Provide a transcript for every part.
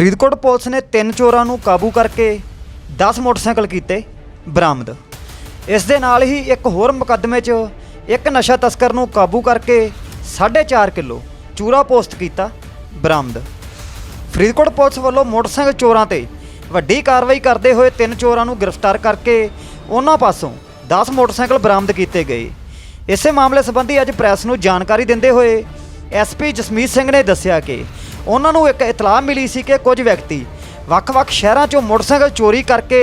Faridkot police ਨੇ ਤਿੰਨ ਚੋਰਾਂ ਨੂੰ ਕਾਬੂ ਕਰਕੇ 10 ਮੋਟਰਸਾਈਕਲ ਕੀਤੇ ਬਰਾਮਦ। ਇਸ ਦੇ ਨਾਲ ਹੀ ਇੱਕ ਹੋਰ ਮੁਕੱਦਮੇ 'ਚ ਇੱਕ ਨਸ਼ਾ ਤਸਕਰ ਨੂੰ ਕਾਬੂ ਕਰਕੇ 4.5 ਕਿਲੋ ਚੂਰਾ ਪੋਸਟ ਕੀਤਾ ਬਰਾਮਦ। ਫਰੀਦਕੋਟ ਪੁਲਿਸ ਵੱਲੋਂ ਮੋਟਰਸਾਈਕਲ ਚੋਰਾਂ ਤੇ ਵੱਡੀ ਕਾਰਵਾਈ ਕਰਦੇ ਹੋਏ ਤਿੰਨ ਚੋਰਾਂ ਨੂੰ ਗ੍ਰਿਫਤਾਰ ਕਰਕੇ ਉਹਨਾਂ ਪਾਸੋਂ 10 ਮੋਟਰਸਾਈਕਲ ਬਰਾਮਦ ਕੀਤੇ ਗਏ। ਇਸੇ ਮਾਮਲੇ ਸੰਬੰਧੀ ਅੱਜ ਪ੍ਰੈਸ ਨੂੰ ਜਾਣਕਾਰੀ ਦਿੰਦੇ ਹੋਏ ਐਸਪੀ ਜਸਮੀਤ ਸਿੰਘ ਨੇ ਦੱਸਿਆ ਕਿ ਉਹਨਾਂ ਨੂੰ ਇੱਕ ਇਤਲਾਹ ਮਿਲੀ ਸੀ ਕਿ ਕੁਝ ਵਿਅਕਤੀ ਵੱਖ-ਵੱਖ ਸ਼ਹਿਰਾਂ 'ਚੋਂ ਮੋਟਰਸਾਈਕਲ ਚੋਰੀ ਕਰਕੇ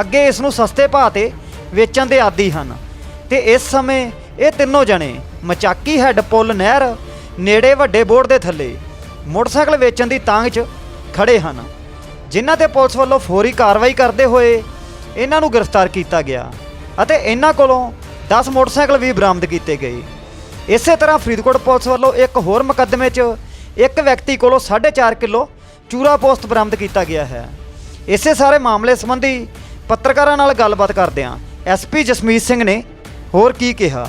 ਅੱਗੇ ਇਸ ਨੂੰ ਸਸਤੇ ਭਾਅ ਤੇ ਵੇਚਣ ਦੇ ਆਦੀ ਹਨ। ਤੇ ਇਸ ਸਮੇਂ ਇਹ ਤਿੰਨੋਂ ਜਣੇ ਮਚਾਕੀ ਹੈੱਡ ਪੁੱਲ ਨਹਿਰ ਨੇੜੇ ਵੱਡੇ ਬੋਰਡ ਦੇ ਥੱਲੇ ਮੋਟਰਸਾਈਕਲ ਵੇਚਣ ਦੀ ਤਾਂਗ 'ਚ ਖੜੇ ਹਨ, ਜਿਨ੍ਹਾਂ ਤੇ ਪੁਲਿਸ ਵੱਲੋਂ ਫੌਰੀ ਕਾਰਵਾਈ ਕਰਦੇ ਹੋਏ ਇਹਨਾਂ ਨੂੰ ਗ੍ਰਿਫਤਾਰ ਕੀਤਾ ਗਿਆ ਅਤੇ ਇਹਨਾਂ ਕੋਲੋਂ 10 ਮੋਟਰਸਾਈਕਲ ਵੀ ਬਰਾਮਦ ਕੀਤੇ ਗਏ। ਇਸੇ ਤਰ੍ਹਾਂ ਫਰੀਦਕੋਟ ਪੁਲਿਸ ਵੱਲੋਂ ਇੱਕ ਹੋਰ ਮੁਕੱਦਮੇ 'ਚ ਇੱਕ ਵਿਅਕਤੀ ਕੋਲੋਂ 4.5 ਕਿਲੋ ਚੂਰਾ ਪੋਸਟ ਬਰਾਮਦ ਕੀਤਾ ਗਿਆ ਹੈ। ਇਸੇ ਸਾਰੇ ਮਾਮਲੇ ਸੰਬੰਧੀ ਪੱਤਰਕਾਰਾਂ ਨਾਲ ਗੱਲਬਾਤ ਕਰਦਿਆਂ ਐਸਪੀ ਜਸਮੀਤ ਸਿੰਘ ਨੇ ਹੋਰ ਕੀ ਕਿਹਾ।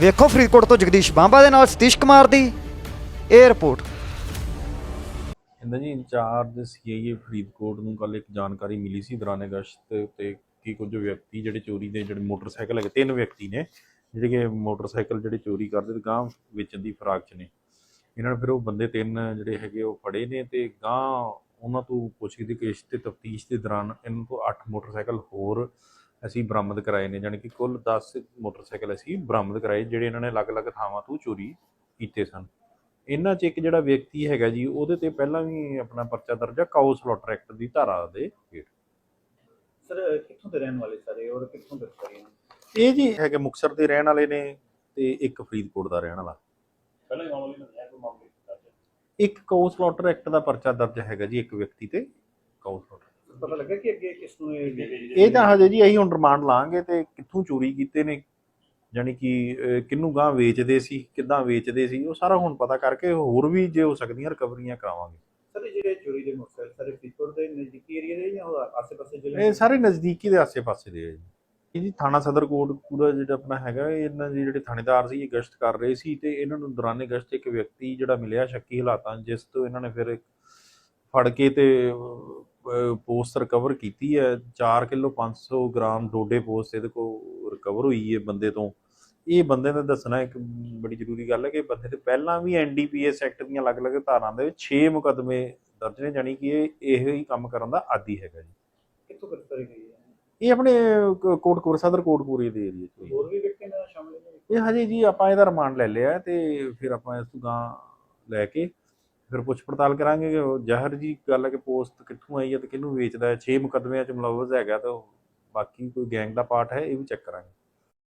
ਵੇਖੋ ਫਰੀਦਕੋਟ ਤੋਂ ਜਗਦੀਸ਼ ਬਾਂਬਾ ਦੇ ਨਾਲ ਸਤੀਸ਼ ਕੁਮਾਰ ਦੀ ਇਹ ਰਿਪੋਰਟ। ਕਹਿੰਦਾ ਜੀ, ਇੰਚਾਰਜ ਸੀਆਈਏ ਫਰੀਦਕੋਟ ਨੂੰ ਕੱਲ ਇੱਕ ਜਾਣਕਾਰੀ ਮਿਲੀ ਸੀ ਦੌਰਾਨੇ ਗਸ਼ਤ ਤੇ ਕਿ ਕੁਝ ਵਿਅਕਤੀ ਜਿਹੜੇ ਚੋਰੀ ਦੇ ਜਿਹੜੇ ਮੋਟਰਸਾਈਕਲ ਹੈਗੇ, ਤਿੰਨ ਵਿਅਕਤੀ ਨੇ, ਜਿਹੜੇ ਕਿ ਮੋਟਰਸਾਈਕਲ ਜਿਹੜੇ ਚੋਰੀ ਕਰਦੇ ਤੇ ਗਾਂ ਵੇਚਣ ਦੀ ਫਰਾਕ 'ਚ ਨੇ। ਇਹਨਾਂ ਨੇ ਫਿਰ ਉਹ ਬੰਦੇ ਤਿੰਨ ਜਿਹੜੇ ਹੈਗੇ ਉਹ ਫੜੇ ਨੇ ਤੇ ਗਾਂ ਉਹਨਾਂ ਤੋਂ ਪੁੱਛਗਿੱਛ ਤੇ ਤਫਤੀਸ਼ ਦੇ ਦੌਰਾਨ ਇਹਨਾਂ ਤੋਂ 8 ਮੋਟਰਸਾਈਕਲ ਹੋਰ ਅਸੀਂ ਬਰਾਮਦ ਕਰਾਏ ਨੇ ਕਿ ਕੁੱਲ 10 ਮੋਟਰਸਾਈਕਲ ਅਸੀਂ ਬਰਾਮਦ ਕਰਾਏ ਜਿਹੜੇ ਇਹਨਾਂ ਨੇ ਅਲੱਗ-ਅਲੱਗ ਥਾਵਾਂ ਤੋਂ ਚੋਰੀ ਕੀਤੇ ਸਨ। ਇਹਨਾਂ 'ਚ ਇੱਕ ਜਿਹੜਾ ਵਿਅਕਤੀ ਹੈਗਾ ਜੀ ਉਹਦੇ ਤੇ ਪਹਿਲਾਂ ਵੀ ਆਪਣਾ ਪਰਚਾ ਦਰਜ ਹੈ ਕਾਊ ਸਲੋਟਰ ਐਕਟ ਦੀ ਧਾਰਾ ਦੇ ਹੇਠ। ਸਰ ਕਿੱਥੋਂ ਦੇ ਰਹਿਣ ਵਾਲੇ ਸਾਰੇ ਔਰ ਕਿੱਥੋਂ ਦੇ ਸਾਰੇ ਇਹ ਜੀ ਹੈਗੇ ਮੁਕਸਰ ਦੇ ਰਹਿਣ ਵਾਲੇ ਨੇ ਤੇ ਇੱਕ ਫਰੀਦਕੋਟ ਦਾ ਰਹਿਣ ਵਾਲਾ। ਪਹਿਲਾਂ ਹੀ ਮਾਮਲੇ ਵਿੱਚ ਹੈ ਕੋਈ ਮਾਮਲੇ ਦਰਜ ਇੱਕ ਕਾਊ ਸਲੋਟਰ ਐਕਟ ਦਾ ਪਰਚਾ ਦਰਜ ਹੈਗਾ ਜੀ ਇੱਕ ਵਿਅਕਤੀ ਤੇ ਕਾਊ ਸਲੋਟਰ ਪਤਾ ਲੱਗਾ ਕਿ ਅੱਗੇ ਕਿਸ ਨੂੰ ਇਹ ਇਹ ਤਾਂ ਹਜੇ ਜੀ ਅਸੀਂ ਹੁਣ ਰਿਮਾਂਡ ਲਾਂਗੇ ਤੇ ਕਿੱਥੋਂ ਚੋਰੀ ਕੀਤੇ ਨੇ ਜਾਣੀ ਕਿ ਕਿਹਨੂੰ ਗਾਂ ਵੇਚਦੇ ਸੀ ਕਿੱਦਾਂ ਵੇਚਦੇ ਸੀ ਉਹ ਸਾਰਾ ਹੁਣ ਪਤਾ ਕਰਕੇ ਹੋਰ ਵੀ ਜੇ ਹੋ ਸਕਦੀਆਂ ਰਿਕਵਰੀਆਂ ਕਰਾਵਾਂਗੇ। ਸਰ ਜਿਹੜੇ ਚੋਰੀ ਦੇ ਮੋਟਰਸਾਈਕਲ ਸਾਰੇ ਫਰੀਦਕੋਟ ਦੇ ਨਜ਼ਦੀਕੀ ਏਰੀਆ ਦੇ ਜਾਂ ਆਸੇ-ਪਾਸੇ ਜ਼ਿਲ੍ਹੇ ਇਹ ਸਾਰੇ ਨਜ਼ਦੀਕੀ ਦੇ ਆਸੇ-ਪਾਸੇ ਦੇ ਆ ਜੀ। ਇਹ ਜੀ, ਥਾਣਾ ਸਦਰ ਕੋਟ ਪੂਰਾ ਜਿਹੜਾ ਆਪਣਾ ਹੈਗਾ, ਇਹਨਾਂ ਦੇ ਜਿਹੜੇ ਥਾਣੇਦਾਰ ਸੀ, ਇਹ ਗਸ਼ਤ ਕਰ ਰਹੇ ਸੀ ਤੇ ਇਹਨਾਂ ਨੂੰ ਦੌਰਾਨੇ ਗਸ਼ਤ ਇੱਕ ਵਿਅਕਤੀ ਜਿਹੜਾ ਮਿਲਿਆ, ਸ਼ੱਕੀ ਹਾਲਾਤਾਂ ਜਿਸ ਤੋਂ ਇਹਨਾਂ ਨੇ ਫਿਰ ਫੜ ਕੇ ਤੇ ਪੋਸਟ ਰਿਕਵਰ ਕੀਤੀ ਹੈ। 4 ਕਿਲੋ 500 ਗ੍ਰਾਮ ਡੋਡੇ ਪੋਸਟ ਇਹਦੇ ਕੋਲ ਰਿਕਵਰ ਹੋਈ ਹੈ ਬੰਦੇ ਤੋਂ। ਇਹ ਬੰਦੇ ਦਾ ਦੱਸਣਾ ਇੱਕ ਬੜੀ ਜ਼ਰੂਰੀ ਗੱਲ ਹੈ ਕਿ ਬੰਦੇ ਤੇ ਪਹਿਲਾਂ ਵੀ ਐਨਡੀਪੀਐਸ ਐਕਟ ਦੀਆਂ ਅਲੱਗ-ਅਲੱਗ ਧਾਰਾਵਾਂ ਦੇ ਵਿੱਚ 6 ਮੁਕੱਦਮੇ ਦਰਜ ਨੇ, ਜਾਣੀ ਕਿ ਇਹ ਇਹੋ ਹੀ ਕੰਮ ਕਰਨ ਦਾ ਆਦੀ ਹੈਗਾ ਜੀ। ਕਿੱਥੋਂ ਗ੍ਰਿਫਤਾਰੀ ਗਈ ਇਹ ਆਪਣੇ ਕ- ਕੋਟਕਪੂਰ ਸਦਰ ਕੋਟਕਪੂਰੇ ਦੇ ਏਰੀਆ ਚ ਹੋਈ। ਹੋਰ ਵੀ ਵਿਅਕਤੀ ਨਾਲ ਸ਼ਾਮਲ ਨੇ ਇਹ ਹਜੇ ਜੀ ਆਪਾਂ ਇਹਦਾ ਰਿਮਾਂਡ ਲੈ ਲਿਆ ਤੇ ਫਿਰ ਆਪਾਂ ਇਸ ਤੋਂ ਗਾਂ ਲੈ ਕੇ ਫਿਰ ਪੁੱਛ ਪੜਤਾਲ ਕਰਾਂਗੇ ਕਿ ਉਹ ਜ਼ਹਿਰ ਜੀ ਗੱਲ ਹੈ ਕਿ ਪੋਸਟ ਕਿੱਥੋਂ ਆਈ ਹੈ ਤੇ ਕਿਹਨੂੰ ਵੇਚਦਾ ਹੈ 6 ਮੁਕੱਦਮਿਆਂ ਚ ਮਲਵਜ਼ ਹੈਗਾ ਤਾਂ ਉਹ ਬਾਕੀ ਕੋਈ ਗੈਂਗ ਦਾ ਪਾਰਟ ਹੈ ਇਹ ਵੀ ਚੈੱਕ ਕਰਾਂਗੇ